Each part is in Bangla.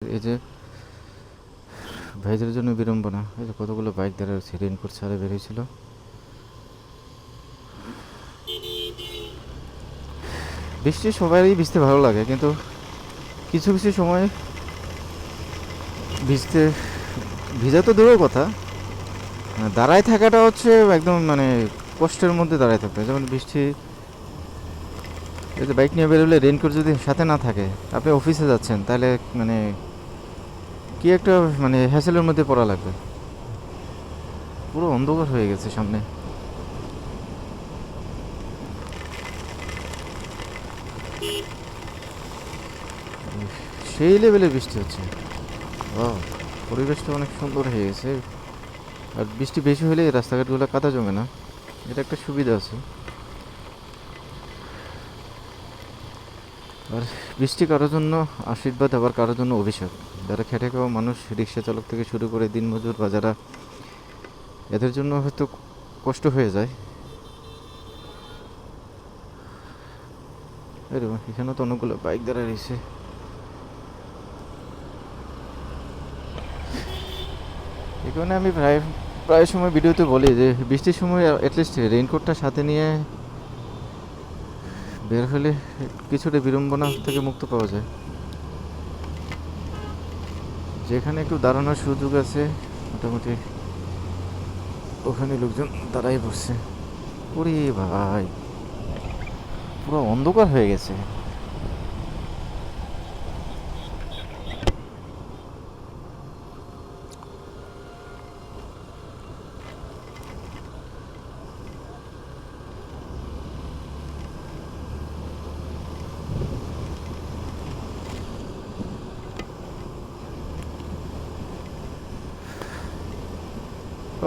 এই যে ভাইদের জন্য বিড়ম্বনা, এই যে কতগুলো বাইক দ্বারা রেনকোট ছাড়ে বেরিয়েছিল বৃষ্টি সবারই ভিজতে ভালো লাগে, কিন্তু কিছু কিছু সময় ভিজতে, ভিজা তো দূরের কথা মানে দাঁড়ায় থাকাটা হচ্ছে একদম মানে কষ্টের মধ্যে দাঁড়ায় থাকতে যেমন বৃষ্টি বাইক নিয়ে বেরোলে রেনকোট যদি সাথে না থাকে, আপনি অফিসে যাচ্ছেন, তাহলে মানে কি একটা মানে হ্যাসেলের মধ্যে পড়া লাগবে? পুরো অন্ধকার হয়ে গেছে সামনে। সেই লেভেলে বৃষ্টি হচ্ছে। পরিবেশটা অনেক সুন্দর হয়ে গেছে। আর বৃষ্টি বেশি হলে রাস্তাঘাটগুলো কাদা জমে না। এটা একটা সুবিধা আছে। আর বৃষ্টি কারোর জন্য আশীর্বাদ আবার কারোর জন্য অভিশাপ। যারা খেটে খাওয়া মানুষ রিক্সা চালক থেকে শুরু করে দিনমজুর বা যারা এদের জন্য হয়তো কষ্ট হয়ে যায়। আরে বাহ, এখানে তো অনেকগুলো বাইক দাঁড়া রয়েছে। কারণে আমি প্রায় প্রায় সময় ভিডিওতে বলি যে বৃষ্টির সময় অ্যাটলিস্ট রেইনকোটটা সাথে নিয়ে বের হলে কিছুটা বিড়ম্বনা থেকে মুক্ত পাওয়া যায়। যেখানে একটু দাঁড়ানোর সুযোগ আছে, মোটামুটি ওখানে লোকজন দাঁড়াই বসছে। ওরে ভাই, পুরো অন্ধকার হয়ে গেছে।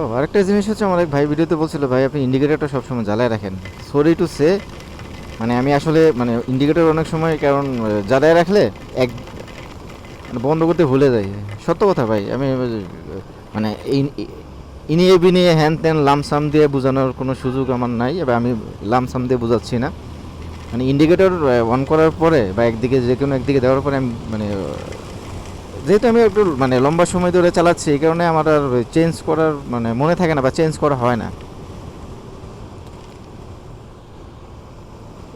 ও, আরেকটা জিনিস হচ্ছে আমার এক ভাই ভিডিওতে বলছিল, ভাই, আপনি ইন্ডিকেটরটা সবসময় জ্বালায় রাখেন। সরি টু সে মানে আমি আসলে মানে ইন্ডিকেটার অনেক সময়, কারণ জ্বালায় রাখলে এক মানে বন্ধ করতে ভুলে যাই। সত্য কথা ভাই, আমি মানে ইনিয়ে বিনিয়ে হ্যান ত্যান লামসাম দিয়ে বোঝানোর কোনো সুযোগ আমার নাই, এবার আমি লামসাম দিয়ে বোঝাচ্ছি না। মানে ইন্ডিকেটর অন করার পরে বা একদিকে যে কোনো একদিকে দেওয়ার পরে আমি মানে যেহেতু আমি একটু মানে লম্বা সময় ধরে চালাচ্ছি, এই কারণে আমার আর চেঞ্জ করার মানে মনে থাকে না বা চেঞ্জ করা হয় না।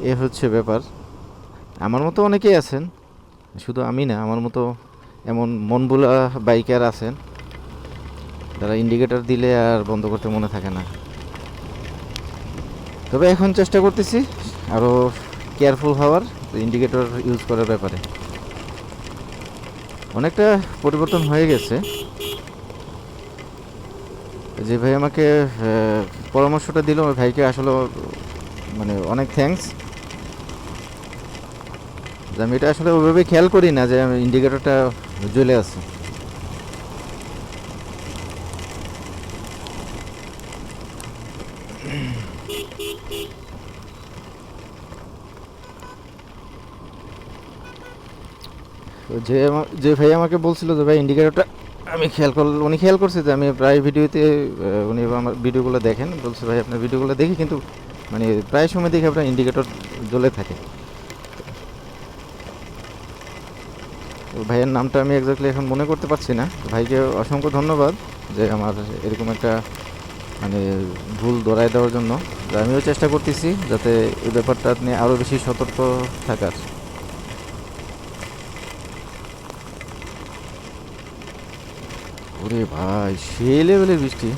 এ হচ্ছে ব্যাপার। আমার মতো অনেকেই আছেন, শুধু আমি না, আমার মতো এমন মনবুলা বাইকার আছেন, যারা ইন্ডিকেটর দিলে আর বন্ধ করতে মনে থাকে না। তবে এখন চেষ্টা করতেছি আরও কেয়ারফুল হওয়ার ইন্ডিকেটর ইউজ করার ব্যাপারে। অনেকটা পরিবর্তন হয়ে গেছে। যে ভাই আমাকে পরামর্শটা দিল, ওই ভাইকে আসলে মানে অনেক থ্যাঙ্কস আমি এটা আসলে ওইভাবে খেয়াল করি না যে আমি ইন্ডিকেটরটা জ্বলে আছে। তো যে যে ভাই আমাকে বলছিল যে, ভাই ইন্ডিকেটরটা আমি খেয়াল করল উনি খেয়াল করছে যে, আমি প্রায় ভিডিওতে উনি আমার ভিডিওগুলো দেখেন। বলছে, ভাই, আপনার ভিডিওগুলো দেখি, কিন্তু মানে প্রায় সময় দেখি আপনার ইন্ডিকেটর জ্বলে থাকে। ভাইয়ের নামটা আমি এক্স্যাক্টলি এখন মনে করতে পারছি না। ভাইকে অসংখ্য ধন্যবাদ যে আমার এরকম একটা মানে ভুল দৌড়ায় দেওয়ার জন্য। আমিও চেষ্টা করতেছি যাতে এই ব্যাপারটা নিয়ে আরও বেশি সতর্ক থাকার। ওরে ভাই সে লেভেলের বৃষ্টি।